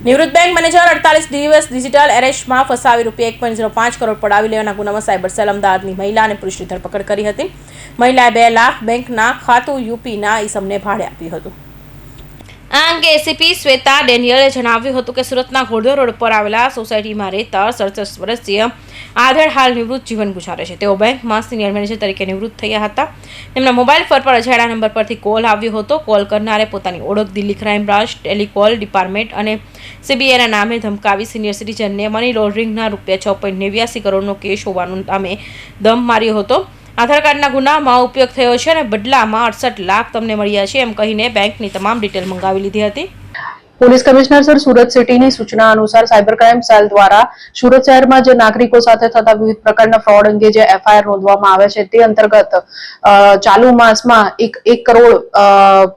નિવૃત્ત bank manager અડતાલીસ દિવસ ડિજિટલ એરેસ્ટમાં ફસાવી રૂપિયા એક પોઈન્ટ ઝીરો પાંચ કરોડ પડાવી લેવાના ગુનામાં સાયબર સેલ અમદાવાદની મહિલા અને પુરુષની ધરપકડ કરી હતી. મહિલાએ બે લાખ બેંકના ખાતું યુપીના ઈસમને ભાડે આપ્યું હતું. આ અંગે એસીપી શ્વેતા ડેનિયલે જણાવ્યું હતું કે સુરતના ઘોડો રોડ પર આવેલા સોસાયટીમાં રહેતા સડસઠ વર્ષીય આધેડ હાલ નિવૃત્ત જીવન ગુજારે છે. તેઓ બેંકમાં સિનિયર મેનેજર તરીકે નિવૃત્ત થયા હતા. તેમના મોબાઈલ ફોન પર અજાણ્યા નંબર પરથી કોલ આવ્યો હતો. કોલ કરનારે પોતાની ઓળખ Delhi crime branch telecall department અને સીબીઆઈના નામે ધમકાવી સિનિયર સિટીઝનને મની લોન્ડરિંગના રૂપિયા છ પોઈન્ટ નેવ્યાસી કરોડનો કેસ હોવાનું નામે દમ માર્યો હતો. આધાર કાર્ડના ગુનામાં ઉપયોગ થયો છે અને બદલામાં અડસઠ લાખ તમને મળ્યા છે એમ કહીને બેંકની તમામ ડિટેલ મંગાવી લીધી હતી. પોલીસ કમિશનર સર સુરત સિટીની સૂચના અનુસાર સાયબર ક્રાઇમ સેલ દ્વારા સુરત શહેરમાં જે નાગરિકો સાથે થતા વિવિધ પ્રકારના ફ્રોડ અંગે જે એફઆઈઆર નોંધવામાં આવે છે તે અંતર્ગત ચાલુ માસમાં એક એક કરોડ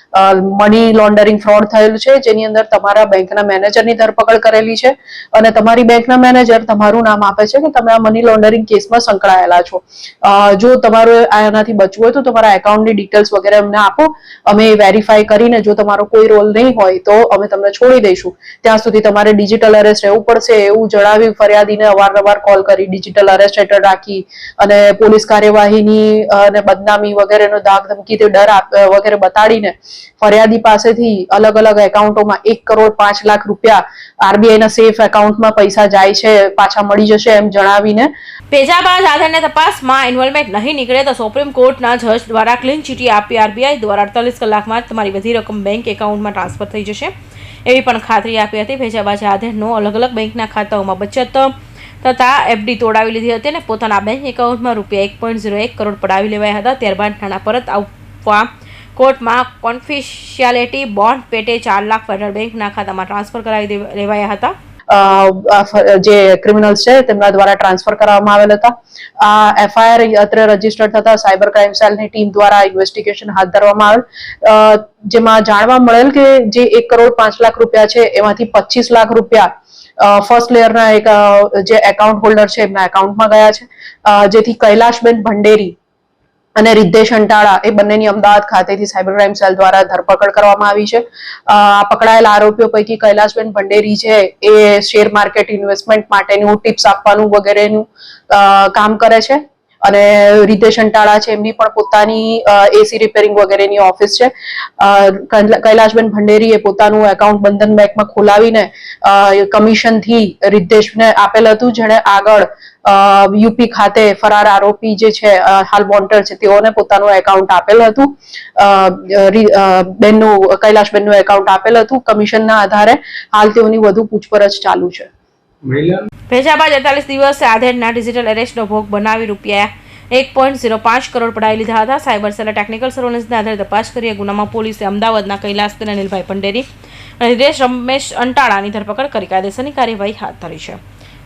મની લોન્ડરિંગ ફ્રોડ થયેલું છે, જેની અંદર તમારા બેંકના મેનેજરની ધરપકડ કરેલી છે અને તમારી બેંકના મેનેજર તમારું નામ આપે છે કે તમે આ મની લોન્ડરિંગ કેસમાં સંકળાયેલા છો. જો તમારે આનાથી બચવું હોય તો તમારા એકાઉન્ટની ડિટેલ્સ વગેરે અમને આપો. અમે વેરીફાઈ કરીને જો તમારો કોઈ રોલ નહીં હોય તો અમે તમને છોડી દઈશું. ત્યાં સુધી તમારે ડિજિટલ અરેસ્ટ રહેવું પડશે એવું જણાવી ફરિયાદીને અવારનવાર કોલ કરી ડિજિટલ અરેસ્ટ હેઠળ રાખી અને પોલીસ કાર્યવાહીની અને બદનામી વગેરેનો ધાક તે ડર વગેરે બતાડીને ફરિયાદી પાસેથી અલગ અલગ એકાઉન્ટોમાં એક કરોડ પાંચ લાખ રૂપિયા આરબીઆઈ ના સેફ એકાઉન્ટમાં પૈસા જાય છે, પાછા મળી જશે એમ જણાવીને. પેજાબાજ આધારને તપાસમાં ઇન્વોલ્વમેન્ટ નહીં નીકળે તો સુપ્રીમ કોર્ટના જજ દ્વારા ક્લીન ચીટી આપી આરબીઆઈ દ્વારા અડતાલીસ કલાકમાં તમારી બધી રકમ બેંક એકાઉન્ટમાં ટ્રાન્સફર થઈ જશે. એવી પણ ખાતરી આપી હતી ભેજાબાજ આધેરનો અલગ અલગ બેંકના ખાતાઓમાં બચત તથા એફડી તોડાવી લીધી હતી અને પોતાના બેંક એકાઉન્ટમાં રૂપિયા એક પોઈન્ટ ઝીરો એક કરોડ પડાવી લેવાયા હતા. ત્યારબાદ નાણાં પરત આપવા કોર્ટમાં કોન્ફિશિયાલિટી બોન્ડ પેટે ચાર લાખ ફેડરલ બેંકના ખાતામાં ટ્રાન્સફર કરાવી લેવાયા હતા. જે ક્રિમિનલ્સ છે તેમના દ્વારા ટ્રાન્સફર કરવામાં આવેલ હતા. આ એફઆઈઆર અત્રે રજીસ્ટર્ડ થતા સાયબર ક્રાઇમ સેલની ટીમ દ્વારા ઇન્વેસ્ટિગેશન હાથ ધરવામાં આવેલ. જેમાં જાણવા મળેલ કે જે એક કરોડ પાંચ લાખ રૂપિયા છે એમાંથી પચીસ લાખ રૂપિયા ફર્સ્ટ લેયરના એક જે એકાઉન્ટ હોલ્ડર છે એમના એકાઉન્ટમાં ગયા છે. જેથી કૈલાશબેન ભંડેરી અને રિદ્ધેશ અંટાળા એ બંનેની અમદાવાદ ખાતેથી સાયબર ક્રાઇમ સેલ દ્વારા ધરપકડ કરવામાં આવી છે. આ પકડાયેલા આરોપીઓ પૈકી કૈલાશબેન ભંડેરી છે એ શેર માર્કેટ ઇન્વેસ્ટમેન્ટ માટેનું ટિપ્સ આપવાનું વગેરેનું કામ કરે છે. અને રિતેશ અંટાળા છે એમની પણ પોતાની એસી રિપેરિંગ વગેરેની ઓફિસ છે. અ, કૈલા- કૈલાશબેન ભંડેરીએ પોતાનું એકાઉન્ટ બંધન બેંકમાં ખોલાવીને કમિશનથી રિદ્ધેશને આપેલ હતું જેણે આગળ યુપી ખાતે ફરાર આરોપી જે છે હાલ વોન્ટેડ છે તેઓને પોતાનું એકાઉન્ટ આપેલ હતું. બેનનું કૈલાશબેનનું એકાઉન્ટ આપેલ હતું. કમિશનના આધારે હાલ તેઓની વધુ પૂછપરછ ચાલુ છે. મહિલા ભેજાબાદ અડતાલીસ દિવસે આધેડના ડિજિટલ એરેસ્ટનો ભોગ બનાવી રૂપિયા એક પોઈન્ટ ઝીરો પાંચ કરોડ પડાવી લીધા હતા. સાયબર સેલે ટેકનિકલ સર્વેલન્સના આધારે તપાસ કરી ગુનામાં પોલીસે અમદાવાદના કૈલાસબેન અનિલભાઈ પંડેરી અને હિતેશ રમેશ અંટાળાની ધરપકડ કરી. કાયદેસરની કાર્યવાહી હાથ ધરી છે.